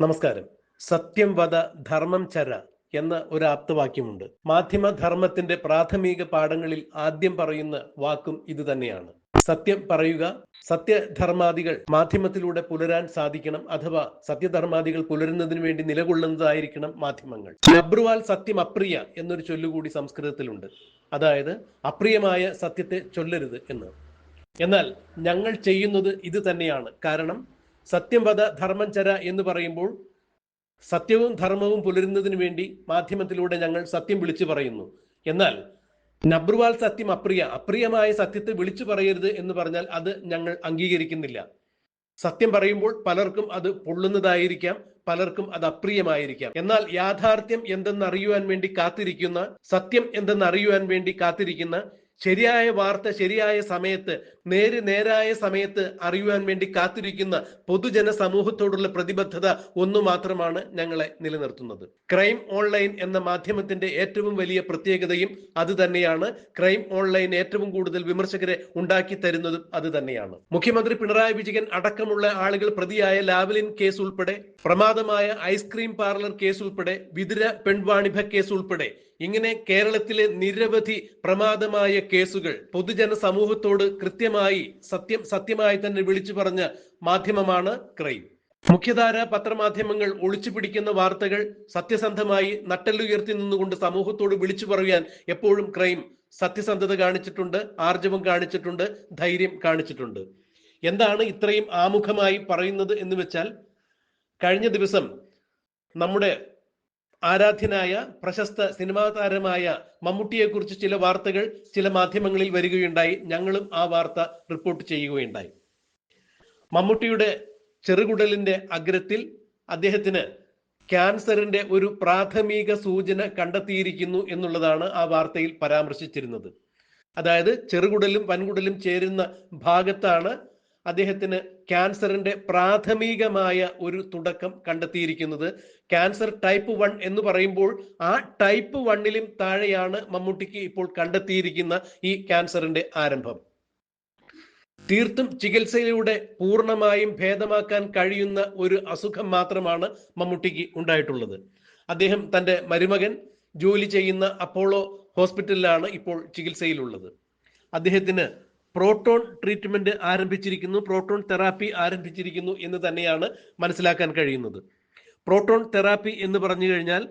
നമസ്കാരം. സത്യം വധ ധർമ്മം ചര എന്ന ഒരു ആപ്തവാക്യമുണ്ട്. മാധ്യമധർമ്മത്തിന്റെ പ്രാഥമിക പാഠങ്ങളിൽ ആദ്യം പറയുന്ന വാക്കും ഇത് തന്നെയാണ്. സത്യം പറയുക സത്യധർമാദികൾ മാധ്യമത്തിലൂടെ പുലരാൻ സാധിക്കണം അഥവാ സത്യധർമാദികൾ പുലരുന്നതിന് വേണ്ടി നിലകൊള്ളുന്നതായിരിക്കണം മാധ്യമങ്ങൾ. അബ്രുവാൽ സത്യം അപ്രിയ എന്നൊരു ചൊല്ലുകൂടി സംസ്കൃതത്തിലുണ്ട്. അതായത് അപ്രിയമായ സത്യത്തെ ചൊല്ലരുത് എന്ന്. എന്നാൽ ഞങ്ങൾ ചെയ്യുന്നത് ഇത് തന്നെയാണ്. കാരണം സത്യം വധ ധർമ്മം ചര എന്ന് പറയുമ്പോൾ സത്യവും ധർമ്മവും പുലരുന്നതിന് വേണ്ടി മാധ്യമത്തിലൂടെ ഞങ്ങൾ സത്യം വിളിച്ചു പറയുന്നു. എന്നാൽ നബ്രുവാൽ സത്യം അപ്രിയ അപ്രിയമായ സത്യത്തെ വിളിച്ചു പറയരുത് എന്ന് പറഞ്ഞാൽ അത് ഞങ്ങൾ അംഗീകരിക്കുന്നില്ല. സത്യം പറയുമ്പോൾ പലർക്കും അത് പൊള്ളുന്നതായിരിക്കാം പലർക്കും അത് അപ്രിയമായിരിക്കാം. എന്നാൽ യാഥാർത്ഥ്യം എന്തെന്നറിയുവാൻ വേണ്ടി കാത്തിരിക്കുന്ന സത്യം എന്തെന്നറിയുവാൻ വേണ്ടി കാത്തിരിക്കുന്ന ശരിയായ വാർത്ത ശരിയായ സമയത്ത് നേര് നേരായ സമയത്ത് അറിയുവാൻ വേണ്ടി കാത്തിരിക്കുന്ന പൊതുജന സമൂഹത്തോടുള്ള പ്രതിബദ്ധത ഒന്നു മാത്രമാണ് ഞങ്ങളെ നിലനിർത്തുന്നത്. ക്രൈം ഓൺലൈൻ എന്ന മാധ്യമത്തിന്റെ ഏറ്റവും വലിയ പ്രത്യേകതയും അത് തന്നെയാണ്. ക്രൈം ഓൺലൈൻ ഏറ്റവും കൂടുതൽ വിമർശകരെ ഉണ്ടാക്കി തരുന്നതും അത് തന്നെയാണ്. മുഖ്യമന്ത്രി പിണറായി വിജയൻ അടക്കമുള്ള ആളുകൾ പ്രതിയായ ലാവലിൻ കേസ് ഉൾപ്പെടെ പ്രമാദമായ ഐസ്ക്രീം പാർലർ കേസ് ഉൾപ്പെടെ വിതുര പെൺവാണിഭ കേസ് ഉൾപ്പെടെ ഇങ്ങനെ കേരളത്തിലെ നിരവധി പ്രമാദമായ കേസുകൾ പൊതുജന സമൂഹത്തോട് കൃത്യമായി സത്യം സത്യമായി തന്നെ വിളിച്ചു പറഞ്ഞ മാധ്യമമാണ് ക്രൈം. മുഖ്യധാര പത്രമാധ്യമങ്ങൾ ഒളിച്ചു പിടിക്കുന്ന വാർത്തകൾ സത്യസന്ധമായി നട്ടല്ലുയർത്തി നിന്നുകൊണ്ട് സമൂഹത്തോട് വിളിച്ചു പറയാൻ എപ്പോഴും ക്രൈം സത്യസന്ധത കാണിച്ചിട്ടുണ്ട് ആർജവം കാണിച്ചിട്ടുണ്ട് ധൈര്യം കാണിച്ചിട്ടുണ്ട്. എന്താണ് ഇത്രയും ആമുഖമായി പറയുന്നത് എന്ന് വെച്ചാൽ കഴിഞ്ഞ ദിവസം നമ്മുടെ ആരാധ്യനായ പ്രശസ്ത സിനിമാ താരമായ മമ്മൂട്ടിയെ കുറിച്ച് ചില വാർത്തകൾ ചില മാധ്യമങ്ങളിൽ വരികയുണ്ടായി. ഞങ്ങളും ആ വാർത്ത റിപ്പോർട്ട് ചെയ്യുകയുണ്ടായി. മമ്മൂട്ടിയുടെ ചെറുകുടലിന്റെ അഗ്രത്തിൽ അദ്ദേഹത്തിന് ക്യാൻസറിന്റെ ഒരു പ്രാഥമിക സൂചന കണ്ടെത്തിയിരിക്കുന്നു എന്നുള്ളതാണ് ആ വാർത്തയിൽ പരാമർശിച്ചിരുന്നത്. അതായത് ചെറുകുടലും വൻകുടലും ചേരുന്ന ഭാഗത്താണ് അദ്ദേഹത്തിന് ക്യാൻസറിന്റെ പ്രാഥമികമായ ഒരു തുടക്കം കണ്ടെത്തിയിരിക്കുന്നത്. ക്യാൻസർ ടൈപ്പ് വൺ എന്ന് പറയുമ്പോൾ ആ ടൈപ്പ് വണ്ണിലും താഴെയാണ് മമ്മൂട്ടിക്ക് ഇപ്പോൾ കണ്ടെത്തിയിരിക്കുന്ന ഈ ക്യാൻസറിന്റെ ആരംഭം. തീർത്തും ചികിത്സയിലൂടെ പൂർണമായും ഭേദമാക്കാൻ കഴിയുന്ന ഒരു അസുഖം മാത്രമാണ് മമ്മൂട്ടിക്ക് ഉണ്ടായിട്ടുള്ളത്. അദ്ദേഹം തന്റെ മരുമകൻ ജോലി ചെയ്യുന്ന അപ്പോളോ ഹോസ്പിറ്റലിലാണ് ഇപ്പോൾ ചികിത്സയിലുള്ളത്. അദ്ദേഹത്തിന് പ്രോട്ടോൺ ട്രീറ്റ്മെന്റ് ആരംഭിച്ചിരിക്കുന്നു പ്രോട്ടോൺ തെറാപ്പി ആരംഭിച്ചിരിക്കുന്നു എന്ന് തന്നെയാണ് മനസ്സിലാക്കാൻ കഴിയുന്നത്. പ്രോട്ടോൺ തെറാപ്പി എന്ന് പറഞ്ഞു കഴിഞ്ഞാൽ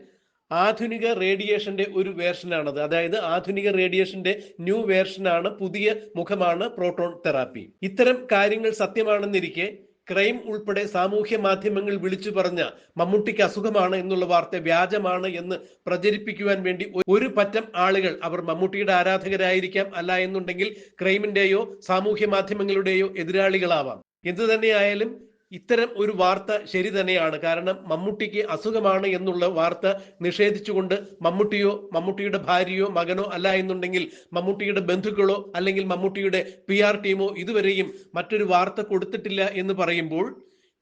ആധുനിക റേഡിയേഷന്റെ ഒരു വേർഷനാണത്. അതായത് ആധുനിക റേഡിയേഷന്റെ ന്യൂ വേർഷനാണ് പുതിയ മുഖമാണ് പ്രോട്ടോൺ തെറാപ്പി. ഇത്തരം കാര്യങ്ങൾ സത്യമാണെന്നിരിക്കെ ക്രൈം ഉൾപ്പെടെ സാമൂഹ്യ മാധ്യമങ്ങൾ വിളിച്ചു പറഞ്ഞ മമ്മൂട്ടിക്ക് അസുഖമാണ് എന്നുള്ള വാർത്ത വ്യാജമാണ് എന്ന് പ്രചരിപ്പിക്കുവാൻ വേണ്ടി ഒരു പറ്റം ആളുകൾ അവർ മമ്മൂട്ടിയുടെ ആരാധകരായിരിക്കാം അല്ല എന്നുണ്ടെങ്കിൽ ക്രൈമിന്റെയോ സാമൂഹ്യ മാധ്യമങ്ങളുടെയോ എതിരാളികളാവാം. എന്തു തന്നെയായാലും ഇത്തരം ഒരു വാർത്ത ശരി തന്നെയാണ്. കാരണം മമ്മൂട്ടിക്ക് അസുഖമാണ് എന്നുള്ള വാർത്ത നിഷേധിച്ചുകൊണ്ട് മമ്മൂട്ടിയോ മമ്മൂട്ടിയുടെ ഭാര്യയോ മകനോ അല്ല എന്നുണ്ടെങ്കിൽ മമ്മൂട്ടിയുടെ ബന്ധുക്കളോ അല്ലെങ്കിൽ മമ്മൂട്ടിയുടെ പി ആർ ടീമോ ഇതുവരെയും മറ്റൊരു വാർത്ത കൊടുത്തിട്ടില്ല എന്ന് പറയുമ്പോൾ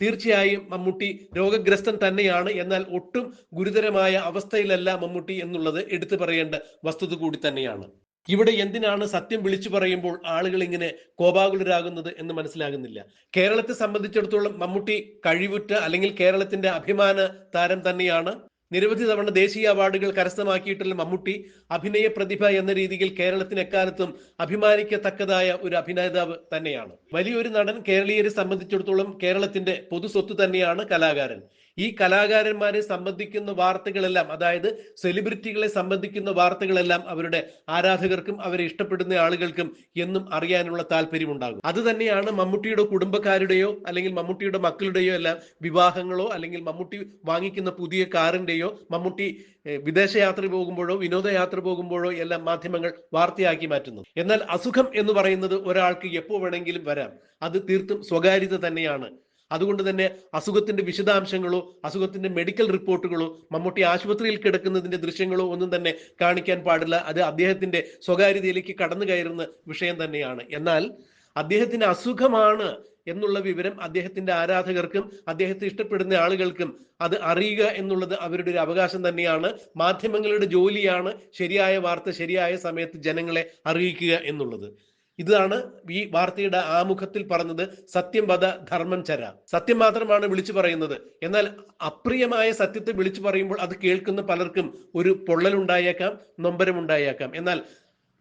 തീർച്ചയായും മമ്മൂട്ടി രോഗഗ്രസ്തൻ തന്നെയാണ്. എന്നാൽ ഒട്ടും ഗുരുതരമായ അവസ്ഥയിലല്ല മമ്മൂട്ടി എന്നുള്ളത് എടുത്തു പറയേണ്ട വസ്തുത കൂടി തന്നെയാണ്. ഇവിടെ എന്തിനാണ് സത്യം വിളിച്ചു പറയുമ്പോൾ ആളുകൾ ഇങ്ങനെ കോപാകുലരാകുന്നത് എന്ന് മനസ്സിലാകുന്നില്ല. കേരളത്തെ സംബന്ധിച്ചിടത്തോളം മമ്മൂട്ടി കഴിവുറ്റ അല്ലെങ്കിൽ കേരളത്തിന്റെ അഭിമാന താരം തന്നെയാണ്. നിരവധി തവണ ദേശീയ അവാർഡുകൾ കരസ്ഥമാക്കിയിട്ടുള്ള മമ്മൂട്ടി അഭിനയ പ്രതിഭ എന്ന രീതിയിൽ കേരളത്തിന് എക്കാലത്തും അഭിമാനിക്കത്തക്കതായ ഒരു അഭിനേതാവ് തന്നെയാണ്. വലിയൊരു നടൻ കേരളീയരെ സംബന്ധിച്ചിടത്തോളം കേരളത്തിന്റെ പൊതു സ്വത്ത് തന്നെയാണ് കലാകാരൻ. ഈ കലാകാരന്മാരെ സംബന്ധിക്കുന്ന വാർത്തകളെല്ലാം അതായത് സെലിബ്രിറ്റികളെ സംബന്ധിക്കുന്ന വാർത്തകളെല്ലാം അവരുടെ ആരാധകർക്കും അവരെ ഇഷ്ടപ്പെടുന്ന ആളുകൾക്കും എന്നും അറിയാനുള്ള താല്പര്യമുണ്ടാകും. അത് തന്നെയാണ് മമ്മൂട്ടിയുടെ കുടുംബക്കാരുടെയോ അല്ലെങ്കിൽ മമ്മൂട്ടിയുടെ മക്കളുടെയോ എല്ലാം വിവാഹങ്ങളോ അല്ലെങ്കിൽ മമ്മൂട്ടി വാങ്ങിക്കുന്ന പുതിയ കാറിന്റെയോ മമ്മൂട്ടി വിദേശയാത്ര പോകുമ്പോഴോ വിനോദയാത്ര പോകുമ്പോഴോ എല്ലാം മാധ്യമങ്ങൾ വാർത്തയാക്കി മാറ്റുന്നു എന്നാൽ അസുഖം എന്ന് പറയുന്നത് ഒരാൾക്ക് എപ്പോ വേണമെങ്കിലും വരാം. അത് തീർത്തും സ്വകാര്യത തന്നെയാണ്. അതുകൊണ്ട് തന്നെ അസുഖത്തിന്റെ വിശദാംശങ്ങളോ അസുഖത്തിന്റെ മെഡിക്കൽ റിപ്പോർട്ടുകളോ മമ്മൂട്ടി ആശുപത്രിയിൽ കിടക്കുന്നതിന്റെ ദൃശ്യങ്ങളോ ഒന്നും തന്നെ കാണിക്കാൻ പാടില്ല. അത് അദ്ദേഹത്തിന്റെ സ്വകാര്യതയിലേക്ക് കടന്നു കയറുന്ന വിഷയം തന്നെയാണ്. എന്നാൽ അദ്ദേഹത്തിന് അസുഖമാണ് എന്നുള്ള വിവരം അദ്ദേഹത്തിന്റെ ആരാധകർക്കും അദ്ദേഹത്തെ ഇഷ്ടപ്പെടുന്ന ആളുകൾക്കും അത് അറിയുക എന്നുള്ളത് അവരുടെ ഒരു അവകാശം തന്നെയാണ്. മാധ്യമങ്ങളുടെ ജോലിയാണ് ശരിയായ വാർത്ത ശരിയായ സമയത്ത് ജനങ്ങളെ അറിയിക്കുക എന്നുള്ളത്. ഇതാണ് ഈ വാർത്തയുടെ ആമുഖത്തിൽ പറഞ്ഞത് സത്യം വധ ധർമ്മം ചര. സത്യം മാത്രമാണ് വിളിച്ചു പറയുന്നത്. എന്നാൽ അപ്രിയമായ സത്യത്തെ വിളിച്ചു പറയുമ്പോൾ അത് കേൾക്കുന്ന പലർക്കും ഒരു പൊള്ളലുണ്ടായേക്കാം നൊമ്പരമുണ്ടായേക്കാം. എന്നാൽ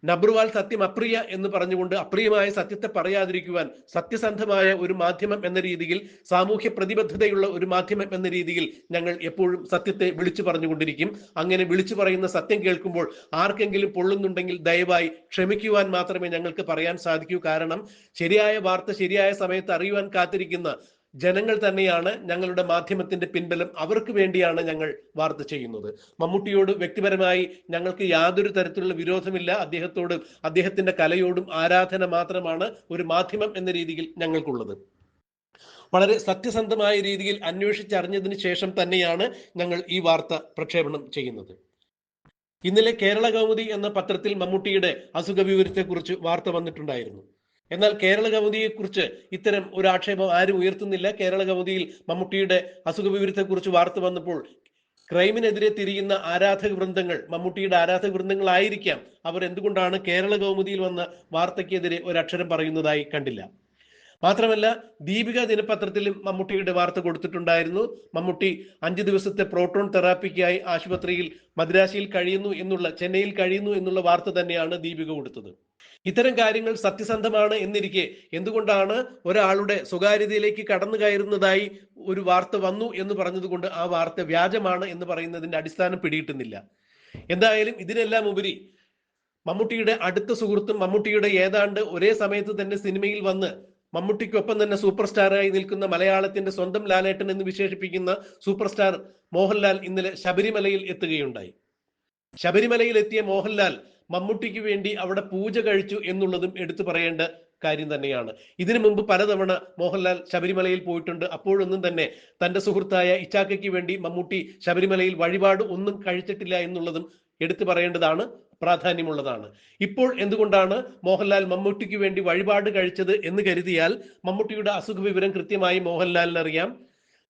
നബ്രുവാൽ സത്യം അപ്രിയ എന്ന് പറഞ്ഞുകൊണ്ട് അപ്രിയമായ സത്യത്തെ പറയാതിരിക്കുവാൻ സത്യസന്ധമായ ഒരു മാധ്യമം എന്ന രീതിയിൽ സാമൂഹ്യ പ്രതിബദ്ധതയുള്ള ഒരു മാധ്യമം എന്ന രീതിയിൽ ഞങ്ങൾ എപ്പോഴും സത്യത്തെ വിളിച്ചു പറഞ്ഞുകൊണ്ടിരിക്കും. അങ്ങനെ വിളിച്ചു പറയുന്ന സത്യം കേൾക്കുമ്പോൾ ആർക്കെങ്കിലും പൊള്ളുന്നുണ്ടെങ്കിൽ ദയവായി ക്ഷമിക്കുവാൻ മാത്രമേ ഞങ്ങൾക്ക് പറയാൻ സാധിക്കൂ. കാരണം ശരിയായ വാർത്ത ശരിയായ സമയത്ത് അറിയുവാൻ കാത്തിരിക്കുന്ന ജനങ്ങൾ തന്നെയാണ് ഞങ്ങളുടെ മാധ്യമത്തിന്റെ പിൻബലം. അവർക്ക് വേണ്ടിയാണ് ഞങ്ങൾ വാർത്ത ചെയ്യുന്നത്. മമ്മൂട്ടിയോട് വ്യക്തിപരമായി ഞങ്ങൾക്ക് യാതൊരു തരത്തിലുള്ള വിരോധമില്ല. അദ്ദേഹത്തോടും അദ്ദേഹത്തിന്റെ കലയോടും ആരാധന മാത്രമാണ് ഒരു മാധ്യമം എന്ന രീതിയിൽ ഞങ്ങൾക്കുള്ളത്. വളരെ സത്യസന്ധമായ രീതിയിൽ അന്വേഷിച്ചറിഞ്ഞതിന് ശേഷം തന്നെയാണ് ഞങ്ങൾ ഈ വാർത്ത പ്രക്ഷേപണം ചെയ്യുന്നത്. ഇന്നലെ കേരള കൗമുദി എന്ന പത്രത്തിൽ മമ്മൂട്ടിയുടെ അസുഖ വിവരത്തെക്കുറിച്ച് വാർത്ത വന്നിട്ടുണ്ടായിരുന്നു. എന്നാൽ കേരള കൗമുദിയെക്കുറിച്ച് ഇത്തരം ഒരു ആക്ഷേപം ആരും ഉയർത്തുന്നില്ല. കേരള കൗമുദിയിൽ മമ്മൂട്ടിയുടെ അസുഖ വിവരത്തെക്കുറിച്ച് വാർത്ത വന്നപ്പോൾ ക്രൈമിനെതിരെ തിരിയുന്ന ആരാധക വൃന്ദങ്ങൾ മമ്മൂട്ടിയുടെ ആരാധക വൃന്ദങ്ങളായിരിക്കാം. അവർ എന്തുകൊണ്ടാണ് കേരള കൗമുദിയിൽ വന്ന വാർത്തയ്ക്കെതിരെ ഒരക്ഷരം പറയുന്നതായി കണ്ടില്ല. മാത്രമല്ല ദീപിക ദിനപത്രത്തിലും മമ്മൂട്ടിയുടെ വാർത്ത കൊടുത്തിട്ടുണ്ടായിരുന്നു. മമ്മൂട്ടി അഞ്ചു ദിവസത്തെ പ്രോട്ടോൺ തെറാപ്പിക്കായി ആശുപത്രിയിൽ മദ്രാശിയിൽ കഴിയുന്നു എന്നുള്ള ചെന്നൈയിൽ കഴിയുന്നു എന്നുള്ള വാർത്ത തന്നെയാണ് ദീപിക കൊടുത്തത്. ഇത്തരം കാര്യങ്ങൾ സത്യസന്ധമാണ് എന്നിരിക്കെ. എന്തുകൊണ്ടാണ് ഒരാളുടെ സ്വകാര്യതയിലേക്ക് കടന്നു കയറുന്നതായി ഒരു വാർത്ത വന്നു എന്ന് പറഞ്ഞതുകൊണ്ട് ആ വാർത്ത വ്യാജമാണ് എന്ന് പറയുന്നതിന്റെ അടിസ്ഥാനം പിടിയിട്ടുന്നില്ല എന്തായാലും ഇതിനെല്ലാം ഉപരി മമ്മൂട്ടിയുടെ അടുത്ത സുഹൃത്തും മമ്മൂട്ടിയുടെ ഏതാണ്ട് ഒരേ സമയത്ത് തന്നെ സിനിമയിൽ വന്ന് മമ്മൂട്ടിക്കൊപ്പം തന്നെ സൂപ്പർ സ്റ്റാറായി നിൽക്കുന്ന മലയാളത്തിന്റെ സ്വന്തം ലാലേട്ടൻ എന്ന് വിശേഷിപ്പിക്കുന്ന സൂപ്പർ സ്റ്റാർ മോഹൻലാൽ ഇന്നലെ ശബരിമലയിൽ എത്തുകയുണ്ടായി. ശബരിമലയിൽ എത്തിയ മോഹൻലാൽ മമ്മൂട്ടിക്ക് വേണ്ടി അവിടെ പൂജ കഴിച്ചു എന്നുള്ളതും എടുത്തു പറയേണ്ട കാര്യം തന്നെയാണ്. ഇതിനു മുമ്പ് പലതവണ മോഹൻലാൽ ശബരിമലയിൽ പോയിട്ടുണ്ട്. അപ്പോഴൊന്നും തന്നെ തന്റെ സുഹൃത്തായ ഇച്ചാക്കയ്ക്ക് വേണ്ടി മമ്മൂട്ടി ശബരിമലയിൽ വഴിപാട് ഒന്നും കഴിച്ചിട്ടില്ല എന്നുള്ളതും എടുത്തു പറയേണ്ടതാണ് പ്രാധാന്യമുള്ളതാണ്. ഇപ്പോൾ എന്തുകൊണ്ടാണ് മോഹൻലാൽ മമ്മൂട്ടിക്ക് വേണ്ടി വഴിപാട് കഴിച്ചത് എന്ന് കരുതിയാൽ മമ്മൂട്ടിയുടെ അസുഖ വിവരം കൃത്യമായി മോഹൻലാലിന് അറിയാം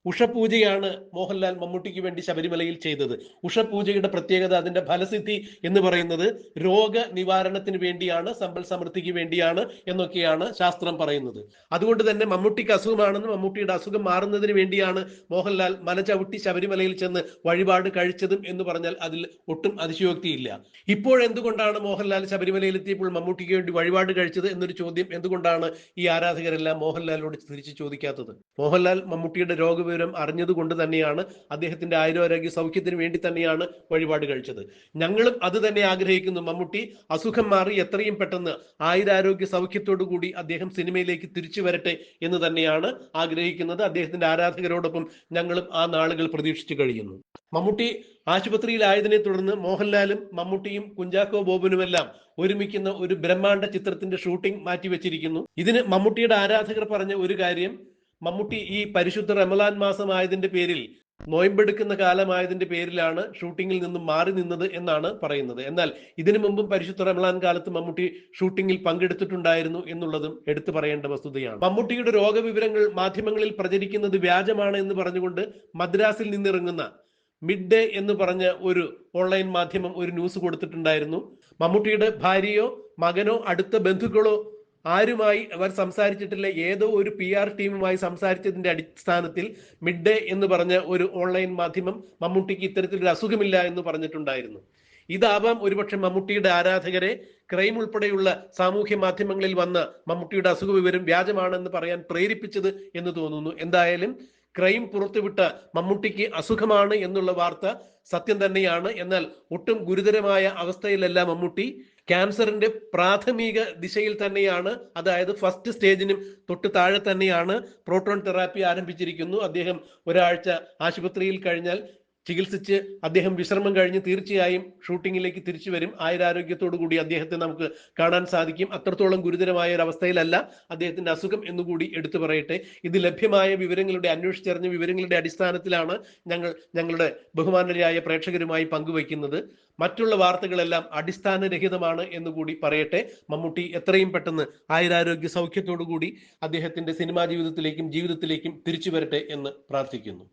ഉഷപൂജയാണ് മോഹൻലാൽ മമ്മൂട്ടിക്ക് വേണ്ടി ശബരിമലയിൽ ചെയ്തത്. ഉഷപൂജയുടെ പ്രത്യേകത അതിന്റെ ഫലസിദ്ധി എന്ന് പറയുന്നത് രോഗ നിവാരണത്തിന് വേണ്ടിയാണ് സമ്പൽ സമൃദ്ധിക്ക് വേണ്ടിയാണ് എന്നൊക്കെയാണ് ശാസ്ത്രം പറയുന്നത്. അതുകൊണ്ട് തന്നെ മമ്മൂട്ടിക്ക് അസുഖമാണെന്ന് മമ്മൂട്ടിയുടെ അസുഖം മാറുന്നതിന് വേണ്ടിയാണ് മോഹൻലാൽ മല ചവിട്ടി ശബരിമലയിൽ ചെന്ന് വഴിപാട് കഴിച്ചതും എന്ന് പറഞ്ഞാൽ അതിൽ ഒട്ടും അതിശയോക്തിയില്ല. ഇപ്പോഴെന്തുകൊണ്ടാണ് മോഹൻലാൽ ശബരിമലയിൽ എത്തിയപ്പോൾ മമ്മൂട്ടിക്ക് വേണ്ടി വഴിപാട് കഴിച്ചത് എന്നൊരു ചോദ്യം എന്തുകൊണ്ടാണ് ഈ ആരാധകരെല്ലാം മോഹൻലാലിനോട് തിരിച്ചു ചോദിക്കാത്തത്? മോഹൻലാൽ മമ്മൂട്ടിയുടെ രോഗവിവരം അറിഞ്ഞതുകൊണ്ട് തന്നെയാണ് അദ്ദേഹത്തിന്റെ ആയുരാരോഗ്യ സൗഖ്യത്തിന് വേണ്ടി തന്നെയാണ് വഴിപാട് കഴിച്ചത്. ഞങ്ങളും അത് തന്നെ ആഗ്രഹിക്കുന്നു. മമ്മൂട്ടി അസുഖം മാറി എത്രയും പെട്ടെന്ന് ആയുരാരോഗ്യ സൗഖ്യത്തോടു കൂടി അദ്ദേഹം സിനിമയിലേക്ക് തിരിച്ചു വരട്ടെ എന്ന് തന്നെയാണ് ആഗ്രഹിക്കുന്നത്. അദ്ദേഹത്തിന്റെ ആരാധകരോടൊപ്പം ഞങ്ങളും ആ നാളുകൾ പ്രതീക്ഷിച്ചു കഴിയുന്നു. മമ്മൂട്ടി ആശുപത്രിയിലായതിനെ തുടർന്ന് മോഹൻലാലും മമ്മൂട്ടിയും കുഞ്ചാക്കോ ബോബനുമെല്ലാം ഒരുമിക്കുന്ന ഒരു ബ്രഹ്മാണ്ഡ ചിത്രത്തിന്റെ ഷൂട്ടിംഗ് മാറ്റിവെച്ചിരിക്കുന്നു. ഇതിന് മമ്മൂട്ടിയുടെ ആരാധകർ പറഞ്ഞ ഒരു കാര്യം മമ്മൂട്ടി ഈ പരിശുദ്ധ റമലാൻ മാസമായതിന്റെ പേരിൽ നോയമ്പെടുക്കുന്ന കാലമായതിന്റെ പേരിലാണ് ഷൂട്ടിങ്ങിൽ നിന്നും മാറി നിന്നത് എന്നാണ് പറയുന്നത്. എന്നാൽ ഇതിനു മുമ്പും പരിശുദ്ധ റമലാൻ കാലത്ത് മമ്മൂട്ടി ഷൂട്ടിങ്ങിൽ പങ്കെടുത്തിട്ടുണ്ടായിരുന്നു എന്നുള്ളതും എടുത്തു പറയേണ്ട വസ്തുതയാണ്. മമ്മൂട്ടിയുടെ രോഗവിവരങ്ങൾ മാധ്യമങ്ങളിൽ പ്രചരിക്കുന്നത് വ്യാജമാണ് എന്ന് പറഞ്ഞുകൊണ്ട് മദ്രാസിൽ നിന്നിറങ്ങുന്ന മിഡ് ഡേ എന്ന് പറഞ്ഞ ഒരു ഓൺലൈൻ മാധ്യമം ഒരു ന്യൂസ് കൊടുത്തിട്ടുണ്ടായിരുന്നു. മമ്മൂട്ടിയുടെ ഭാര്യയോ മകനോ അടുത്ത ബന്ധുക്കളോ ആരുമായി അവർ സംസാരിച്ചിട്ടില്ല ഏതോ ഒരു പി ആർ ടീമുമായി സംസാരിച്ചതിന്റെ അടിസ്ഥാനത്തിൽ മിഡ് ഡേ എന്ന് പറഞ്ഞ ഒരു ഓൺലൈൻ മാധ്യമം മമ്മൂട്ടിക്ക് ഇത്തരത്തിലൊരു അസുഖമില്ല എന്ന് പറഞ്ഞിട്ടുണ്ടായിരുന്നു. ഇതാവാം ഒരുപക്ഷെ മമ്മൂട്ടിയുടെ ആരാധകരെ ക്രൈം ഉൾപ്പെടെയുള്ള സാമൂഹ്യ മാധ്യമങ്ങളിൽ വന്ന മമ്മൂട്ടിയുടെ അസുഖ വിവരം വ്യാജമാണെന്ന് പറയാൻ പ്രേരിപ്പിച്ചത് എന്ന് തോന്നുന്നു. എന്തായാലും ക്രൈം പുറത്തുവിട്ട മമ്മൂട്ടിക്ക് അസുഖമാണ് എന്നുള്ള വാർത്ത സത്യം തന്നെയാണ്. എന്നാൽ ഒട്ടും ഗുരുതരമായ അവസ്ഥയിലല്ല മമ്മൂട്ടി. ക്യാൻസറിന്റെ പ്രാഥമിക ദിശയിൽ തന്നെയാണ് അതായത് ഫസ്റ്റ് സ്റ്റേജിനും തൊട്ട് താഴെ തന്നെയാണ് പ്രോട്ടോൺ തെറാപ്പി ആരംഭിച്ചിരിക്കുന്നു. അദ്ദേഹം ഒരാഴ്ച ആശുപത്രിയിൽ കഴിഞ്ഞാൽ ചികിത്സിച്ച് അദ്ദേഹം വിശ്രമം കഴിഞ്ഞ് തീർച്ചയായും ഷൂട്ടിങ്ങിലേക്ക് തിരിച്ചു വരും. ആയുരാരോഗ്യത്തോടു കൂടി അദ്ദേഹത്തെ നമുക്ക് കാണാൻ സാധിക്കും. അത്രത്തോളം ഗുരുതരമായ ഒരു അവസ്ഥയിലല്ല അദ്ദേഹത്തിന്റെ അസുഖം എന്നുകൂടി എടുത്തു പറയട്ടെ. ഇത് ലഭ്യമായ വിവരങ്ങളുടെ അന്വേഷിച്ചറിഞ്ഞ വിവരങ്ങളുടെ അടിസ്ഥാനത്തിലാണ് ഞങ്ങൾ ഞങ്ങളുടെ ബഹുമാനരായ പ്രേക്ഷകരുമായി പങ്കുവയ്ക്കുന്നത്. മറ്റുള്ള വാർത്തകളെല്ലാം അടിസ്ഥാനരഹിതമാണ് എന്നുകൂടി പറയട്ടെ. മമ്മൂട്ടി എത്രയും പെട്ടെന്ന് ആയുരാരോഗ്യ സൗഖ്യത്തോടുകൂടി അദ്ദേഹത്തിന്റെ സിനിമാ ജീവിതത്തിലേക്കും ജീവിതത്തിലേക്കും തിരിച്ചു വരട്ടെ എന്ന് പ്രാർത്ഥിക്കുന്നു.